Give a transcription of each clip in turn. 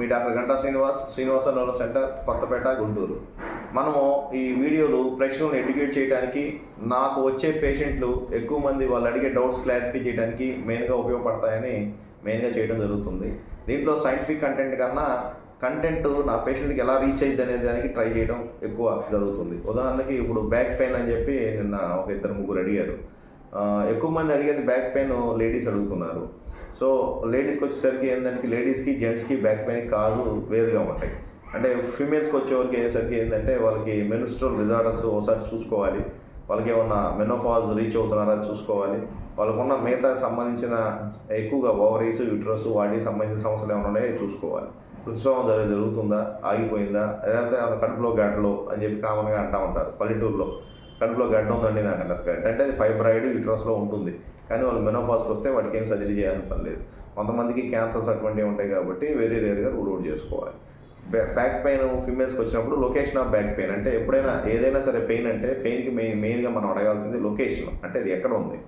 మీ doctor Ganta Srinivas Srinivasa neuro centre Kothapeta Guntur. మనము ఈ వీడియోలు ప్రేక్షకులను ఎడ్యుకేట్ చేయడానికి నాకు వచ్చే పేషెంట్లు ఎక్కువ మంది వాళ్ళు అడిగే డౌట్స్ క్లారిఫై చేయడానికి మెయిన్గా ఉపయోగపడతాయని మెయిన్గా చేయడం జరుగుతుంది. దీంట్లో సైంటిఫిక్ కంటెంట్ కన్నా కంటెంట్ నా పేషెంట్కి ఎలా రీచ్ అయ్యింది అనే దానికి ట్రై చేయడం ఎక్కువ జరుగుతుంది. ఉదాహరణకి ఇప్పుడు బ్యాక్ పెయిన్ అని చెప్పి నిన్న ఒక ఇద్దరు ముగ్గురు అడిగారు. ఎక్కువ మంది అడిగేది బ్యాక్ పెయిన్ లేడీస్ అడుగుతున్నారు. సో లేడీస్కి వచ్చేసరికి ఏంటంటే లేడీస్కి జెంట్స్కి బ్యాక్ పెయిన్ కాళ్ళు వేరుగా ఉంటాయి. అంటే ఫీమేల్స్కి వచ్చేవరకు అయ్యేసరికి ఏంటంటే వాళ్ళకి మెనుస్ట్రోల్ రిజార్డర్స్ ఒకసారి చూసుకోవాలి. వాళ్ళకి ఏమన్నా మెనోఫాజ్ రీచ్ అవుతున్నారా చూసుకోవాలి. వాళ్ళకున్న మిగతా సంబంధించిన ఎక్కువగా ఓవరీస్ యూట్రస్ వాటికి సంబంధించిన సమస్యలు ఏమైనా ఉన్నాయో చూసుకోవాలి. ఋతుస్రావం జరిగే జరుగుతుందా? ఆగిపోయిందా? లేకపోతే కడుపులో గడ్డలో అని చెప్పి కామన్గా అంటూ ఉంటారు పల్లెటూరులో. కడుపులో గడ్డ ఉందండి నాకు అంటారు. గడ్డ అంటే అది ఫైబ్రాయిడ్ యూట్రస్లో ఉంటుంది. కానీ వాళ్ళు మెనోఫాస్కి వస్తే వాటికి ఏం సర్జరీ చేయాలని పని లేదు. కొంతమందికి క్యాన్సర్స్ అటువంటివి ఉంటాయి కాబట్టి వెరీ రేర్గా రూల్ అవుట్ చేసుకోవాలి. బ్యాక్ పెయిన్ ఫిమేల్స్కి వచ్చినప్పుడు లొకేషన్ ఆఫ్ బ్యాక్ పెయిన్ అంటే ఎప్పుడైనా ఏదైనా సరే పెయిన్ అంటే పెయిన్కి మెయిన్ మెయిన్గా మనం అడగాల్సింది లొకేషన్. అంటే అది ఎక్కడ ఉంది?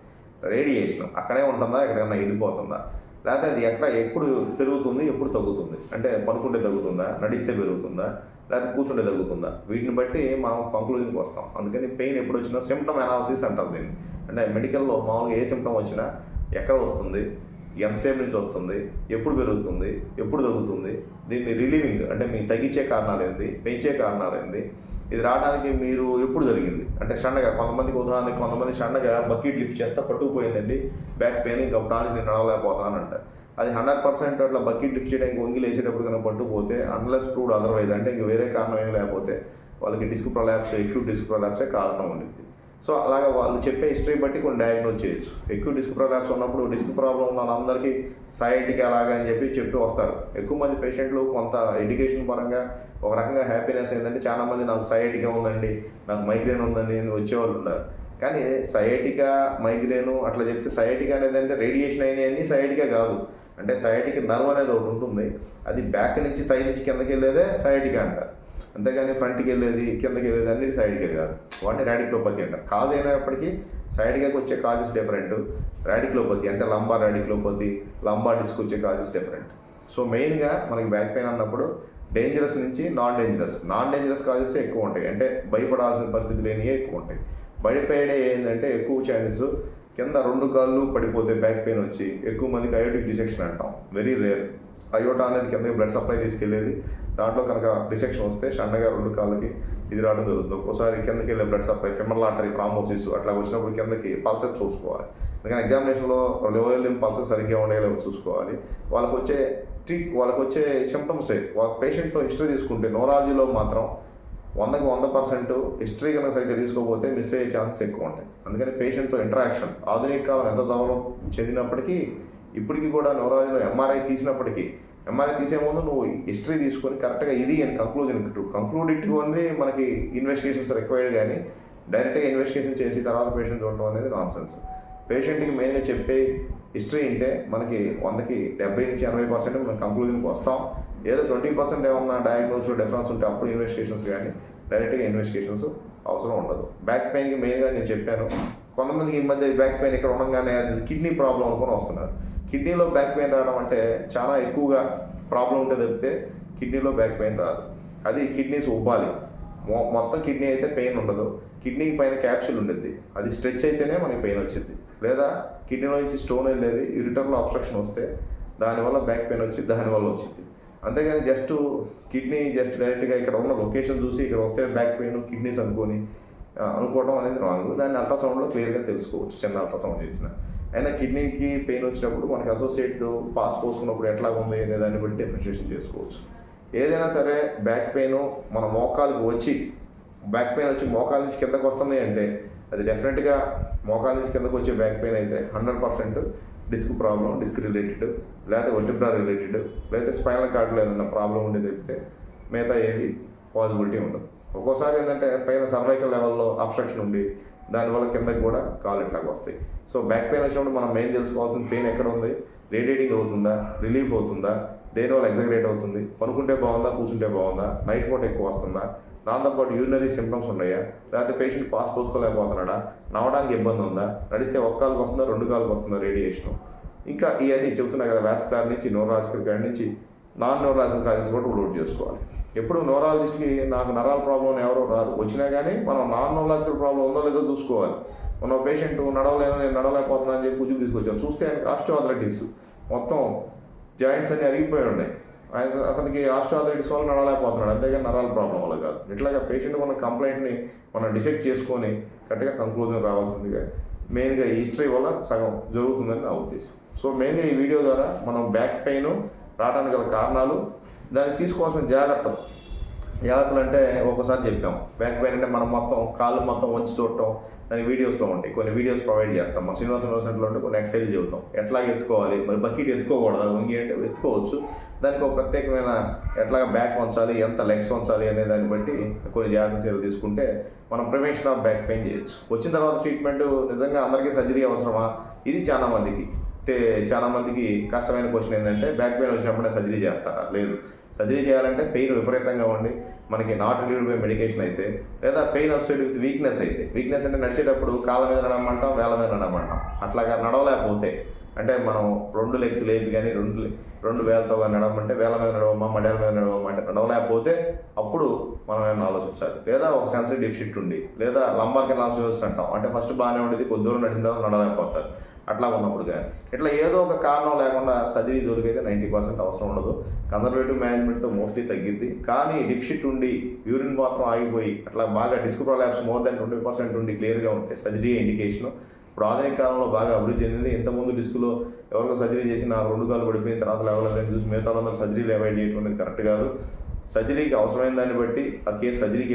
రేడియేషన్. అక్కడే ఉంటుందా? ఎక్కడైనా వెళ్ళిపోతుందా? లేకపోతే అది ఎక్కడ ఎప్పుడు పెరుగుతుంది ఎప్పుడు తగ్గుతుంది? అంటే పనుకుంటే తగ్గుతుందా? నడిస్తే పెరుగుతుందా? లేకపోతే కూర్చుంటే తగ్గుతుందా? వీటిని బట్టి మనం కంక్లూజన్కి వస్తాం. అందుకని పెయిన్ ఎప్పుడు వచ్చినా సిమ్టమ్ అనాలసిస్ అంటారు దీన్ని. అంటే మెడికల్లో మామూలుగా ఏ సిమ్టమ్ వచ్చినా ఎక్కడ వస్తుంది? ఎంతసేపు నుంచి వస్తుంది? ఎప్పుడు పెరుగుతుంది? ఎప్పుడు తగ్గుతుంది? దీన్ని రిలీవింగ్ అంటే మీ తగ్గించే కారణాలు ఏంది పెంచే కారణాలు ఏంది ఇది రావడానికి మీరు ఎప్పుడు జరిగింది? అంటే షండగా కొంతమందికి ఉదాహరణకి కొంతమంది షండగా బకెట్ లిఫ్ట్ చేస్తే పట్టుకుపోయిందండి బ్యాక్ పెయిన్ ఇంకా డాన్స్ నేను నడవలేకపోతున్నాను అంట. అది హండ్రెడ్ పర్సెంట్ అట్లా బకెట్ లిఫ్ట్ చేయడానికి వంగి లేచేటప్పుడు కనుక పట్టుకుపోతే అన్లెస్ ప్రూవ్డ్ అదర్వైజ్ అంటే ఇంక వేరే కారణం ఏం లేకపోతే వాళ్ళకి డిస్క్ ప్రొలాప్స్ ఎక్యూట్ డిస్క్ ప్రొలాప్సే కారణం ఉండింది సో అలాగా వాళ్ళు చెప్పే హిస్టరీ బట్టి కొన్ని డయాగ్నోజ్ చేయొచ్చు. ఎక్కువ డిస్క్ ప్రాబ్లమ్స్ ఉన్నప్పుడు డిస్క్ ప్రాబ్లం ఉన్న వాళ్ళందరికీ సైటికి అలాగా అని చెప్పి చెప్తూ వస్తారు. ఎక్కువ మంది పేషెంట్లు కొంత ఎడ్యుకేషన్ పరంగా ఒక రకంగా హ్యాపీనెస్ ఏంటంటే చాలా మంది నాకు సైటిగా ఉందండి నాకు మైగ్రేన్ ఉందండి అని వచ్చేవాళ్ళు ఉన్నారు. కానీ సయాటికా మైగ్రేను అట్లా చెప్తే సయాటికా అనేది అంటే రేడియేషన్ అయినాయని సయాటికా కాదు. అంటే సయాటిక్ నర్వ్ అనేది ఒకటి ఉంటుంది. అది బ్యాక్ నుంచి తై నుంచి కిందకి వెళ్ళేదే సయాటికా అంటారు అంతేగాని ఫ్రంట్కి వెళ్ళేది కిందకి వెళ్ళేది అన్నిటి సైడ్కే కాదు. వాటిని రాడిక్లోపతి అంటారు. కాజ్ అయినప్పటికీ సైడ్కి వచ్చే కాజెస్ డిఫరెంట్ రాడిక్లోపతి అంటే లంబా రాడిక్లోపతి లంబా డిస్క్ వచ్చే కాజెస్ డిఫరెంట్ సో మెయిన్గా మనకి బ్యాక్ పెయిన్ అన్నప్పుడు డేంజరస్ నుంచి non dangerous non dangerous causes ఎక్కువ ఉంటాయి. అంటే భయపడాల్సిన పరిస్థితి లేనివే ఎక్కువ ఉంటాయి. భయపడే ఏంటంటే ఎక్కువ ఛాన్సెస్ కింద రెండు కాళ్ళు పడిపోతే బ్యాక్ పెయిన్ వచ్చి ఎక్కువ మందికి అయోటిక్ డిసెక్షన్ అంటాం. వెరీ రేర్ అయోటా అనేది కిందకి బ్లడ్ సప్లై తీసుకెళ్ళేది. దాంట్లో కనుక డిసెక్షన్ వస్తే షండగా రెండు కాళ్ళకి ఇది రావడం జరుగుతుంది. ఒక్కోసారి కిందకి వెళ్ళే blood supply femoral artery thrombosis అట్లా వచ్చినప్పుడు కిందకి పల్సెస్ చూసుకోవాలి. ఎందుకంటే ఎగ్జామినేషన్లో లోయర్ లిమ్ సరిగ్గా ఉండేలా చూసుకోవాలి. వాళ్ళకి వచ్చే ట్రీట్ వాళ్ళకి వచ్చే సిమ్టమ్సే వాళ్ళ పేషెంట్తో హిస్టరీ తీసుకుంటే నోరాలజీలో మాత్రం వందకు వంద పర్సెంట్ హిస్టరీ కనుక సరిగ్గా తీసుకోకపోతే మిస్ అయ్యే ఛాన్సెస్ ఎక్కువ ఉంటాయి. అందుకని పేషెంట్తో ఇంటరాక్షన్ ఆధునిక కాలం ఎంత దూరం చెందినప్పటికీ ఇప్పటికీ కూడా నోరాలజీలో ఎంఆర్ఐ తీసినప్పటికీ ఎంఆర్ఐ తీసే ముందు నువ్వు హిస్టరీ తీసుకొని కరెక్ట్గా ఇది అని కంక్లూజన్ టు కంక్లూడ్ ఇటు ఓన్లీ మనకి ఇన్వెస్టిగేషన్స్ రిక్వైర్డ్ కానీ డైరెక్ట్గా ఇన్వెస్టిగేషన్ చేసి తర్వాత పేషెంట్ చూడటం అనేది నాన్ సెన్స్ పేషెంట్కి మెయిన్గా చెప్పే హిస్టరీ ఉంటే మనకి వందకి డెబ్బై నుంచి ఎనభై పర్సెంట్ మనం కంక్లూజన్కి వస్తాం. ఏదో ట్వంటీ పర్సెంట్ ఏమన్నా డయాగ్నోస్లో డిఫరెన్స్ ఉంటే అప్పుడు ఇన్వెస్టిగేషన్స్ కానీ డైరెక్ట్గా ఇన్వెస్టిగేషన్స్ అవసరం ఉండదు. బ్యాక్ పెయిన్కి మెయిన్గా నేను చెప్పాను. కొంతమందికి ఈ మధ్య బ్యాక్ పెయిన్ ఇక్కడ ఉండగానే అది కిడ్నీ ప్రాబ్లం అనుకుని వస్తున్నారు. కిడ్నీలో బ్యాక్ పెయిన్ రావడం అంటే చాలా ఎక్కువగా ప్రాబ్లం ఉంటే తప్పితే కిడ్నీలో బ్యాక్ పెయిన్ రాదు. అది కిడ్నీస్ ఉబ్బాలి మొత్తం కిడ్నీ అయితే పెయిన్ ఉండదు. కిడ్నీ పైన క్యాప్సూల్ ఉండేది అది స్ట్రెచ్ అయితేనే మనకి పెయిన్ వచ్చింది లేదా కిడ్నీలో నుంచి స్టోన్ వెళ్ళేది యూరిటర్లో అబ్స్ట్రక్షన్ వస్తే దానివల్ల బ్యాక్ పెయిన్ వచ్చి దానివల్ల వచ్చింది అంతేగాని జస్ట్ కిడ్నీ జస్ట్ డైరెక్ట్గా ఇక్కడ ఉన్న లొకేషన్ చూసి ఇక్కడ వస్తే బ్యాక్ పెయిన్ కిడ్నీస్ అనుకొని అనుకోవడం అనేది రాంగ్. దాన్ని అల్ట్రాసౌండ్లో క్లియర్గా తెలుసుకోవచ్చు చిన్న అల్ట్రాసౌండ్ చేసిన. అయినా కిడ్నీకి పెయిన్ వచ్చినప్పుడు మనకి అసోసియేట్ పాస్ పోసుకున్నప్పుడు ఎట్లా ఉంది అనే దాన్ని బట్టి డిఫరెన్షియేషన్ చేసుకోవచ్చు. ఏదైనా సరే బ్యాక్ పెయిన్ మన మోకాలకు వచ్చి బ్యాక్ పెయిన్ వచ్చి మోకాల నుంచి కిందకు వస్తుంది అంటే అది డెఫినెట్గా మోకాల నుంచి కిందకు వచ్చే బ్యాక్ పెయిన్ అయితే hundred percent disc problem disc related లేకపోతే ఒటిబ్రా రిలేటెడ్ లేకపోతే స్పైనల్ కార్డులో ఏదైనా ప్రాబ్లం ఉండే తప్పితే మిగతా ఏవి పాజిబిలిటీ ఉండదు ఒక్కోసారి ఏంటంటే పైన సర్వైకల్ లెవెల్లో అబ్స్ట్రక్షన్ ఉండి దానివల్ల కిందకి కూడా కాలు ఇట్లాగా వస్తాయి. సో బ్యాక్ పెయిన్ వచ్చినప్పుడు మనం మెయిన్ తెలుసుకోవాల్సిన పెయిన్ ఎక్కడ ఉంది? రేడియేటింగ్ అవుతుందా? రిలీఫ్ అవుతుందా? దేనివల్ల ఎగ్జగరేట్ అవుతుంది. పనుకుంటే బాగుందా కూర్చుంటే బాగుందా నైట్ పూట ఎక్కువ వస్తుందా దాంతోపాటు యూరినరీ సిమ్టమ్స్ ఉన్నాయా లేకపోతే పేషెంట్ పాస్ పోసుకోలేకపోతున్నాడా నవ్వడానికి ఇబ్బంది ఉందా నడిస్తే ఒక్క కాలుకి వస్తుందా రెండు కాలుకి వస్తుందా రేడియేషన్ ఇంకా ఇవన్నీ చెబుతున్నాయి కదా వ్యాస్కార్ నుంచి నోరాజికల్ కాడి నుంచి నాన్ న్యూరాలజికల్ కాజెస్ కూడా రూల్ అవుట్ చేసుకోవాలి. ఎప్పుడు న్యూరాలజిస్ట్కి నాకు నరాల ప్రాబ్లం ఎవరో రాదు వచ్చినా కానీ మనం నాన్ న్యూరాలజికల్ ప్రాబ్లం ఉందో లేదో చూసుకోవాలి. మనం పేషెంట్ నడవలేను నేను నడవలేకపోతున్నాను అని చెప్పి కూర్చుని తీసుకొచ్చాం. చూస్తే ఆయనకి ఆస్టియోఆథరైటిస్ మొత్తం జాయింట్స్ అన్ని అరిగిపోయి ఉన్నాయి ఆయన అతనికి ఆస్టియోఆథరైటిస్ వల్ల నడవలేకపోతున్నాడు. అంతేగాని నరాల ప్రాబ్లం వల్ల కాదు. ఇట్లాగా పేషెంట్ మన కంప్లైంట్ని మనం డిసెక్ట్ చేసుకొని కరెక్ట్గా కంక్లూజన్ రావాల్సిందిగా మెయిన్గా ఈ హిస్టరీ వల్ల సగం జరుగుతుందని నా ఉద్దేశం. సో మెయిన్గా ఈ వీడియో ద్వారా మనం బ్యాక్ పెయిన్ రావడానికి గల కారణాలు దానికి తీసుకోవాల్సిన జాగ్రత్తలు జాగ్రత్తలు అంటే ఒకసారి చెప్పాం. బ్యాక్ పెయిన్ అంటే మనం మొత్తం కాళ్ళు మొత్తం వంచి చూడటం దాని వీడియోస్లో ఉంటాయి. కొన్ని వీడియోస్ ప్రొవైడ్ చేస్తాం. మన శ్రీనివాస యూనివర్సిటీలో ఉంటే కొన్ని ఎక్సైజ్ చెబుతాం. ఎట్లా ఎత్తుకోవాలి? మరి బకెట్ ఎత్తుకోకూడదు? వంగి అంటే ఎత్తుకోవచ్చు. దానికి ఒక ప్రత్యేకమైన ఎట్లా బ్యాక్ వంచాలి? ఎంత లెగ్స్ వంచాలి? అనే దాన్ని బట్టి కొన్ని జాగ్రత్త చర్యలు తీసుకుంటే మనం ప్రివెన్షన్ ఆఫ్ బ్యాక్ పెయిన్ చేయొచ్చు. వచ్చిన తర్వాత ట్రీట్మెంట్ నిజంగా అందరికీ సర్జరీ అవసరమా? ఇది చాలా మందికి. చాలా మందికి కష్టమైన క్వశ్చన్ ఏంటంటే బ్యాక్ పెయిన్ వచ్చినప్పుడే సర్జరీ చేస్తారా? లేదు. సర్జరీ చేయాలంటే పెయిన్ విపరీతంగా ఉండి మనకి నాట్ రిలీవ్డ్ బై మెడికేషన్ అయితే లేదా పెయిన్ వస్తుంది విత్ వీక్నెస్ అయితే. వీక్నెస్ అంటే నడిచేటప్పుడు కాళ్ళ మీద నడమంటాం వేల మీద నడమంటాం. అట్లాగా నడవలేకపోతే అంటే మనం రెండు లెగ్స్ లేపి కానీ రెండు రెండు వేలతో కానీ నడవమంటే వేల మీద నడవమా మడ్యాల మీద నడవమా అంటే నడవలేకపోతే అప్పుడు మనం ఏమైనా ఆలోచించాలి. లేదా ఒక సెన్సరీ డిఫిషిట్ ఉండి లేదా లంబార్ కెనాల్సిస్ అంటాం. అంటే ఫస్ట్ బాగానే ఉండేది కొద్ది దూరం నడిచిన తర్వాత నడవలేకపోతారు. అట్లా ఉన్నప్పుడు కానీ. ఇట్లా ఏదో ఒక కారణం లేకుండా సర్జరీ జోలికైతే నైంటీ పర్సెంట్ అవసరం ఉండదు. కన్సర్వేటివ్ మేనేజ్మెంట్తో మోస్ట్లీ తగ్గిద్ది. కానీ డిఫిషిట్ ఉండి యూరిన్ మాత్రం ఆగిపోయి అట్లా బాగా disc prolapse more than twenty percent ఉండి క్లియర్గా ఉంటాయి సర్జరీ ఇండికేషన్ ఇప్పుడు ఆధునిక కాలంలో బాగా అభివృద్ధి చెందింది. ఇంతకుముందు డిస్కులో ఎవరికో సర్జరీ చేసి నాకు రెండు కాలు పడిపోయిన తర్వాత లేవలేదని చూసి మిగతా వాళ్ళందరూ సర్జరీలు అవాయిడ్ చేయడం అనేది కరెక్ట్ కాదు. సర్జరీకి అవసరమైన దాన్ని బట్టి ఆ కేసు సర్జరీకి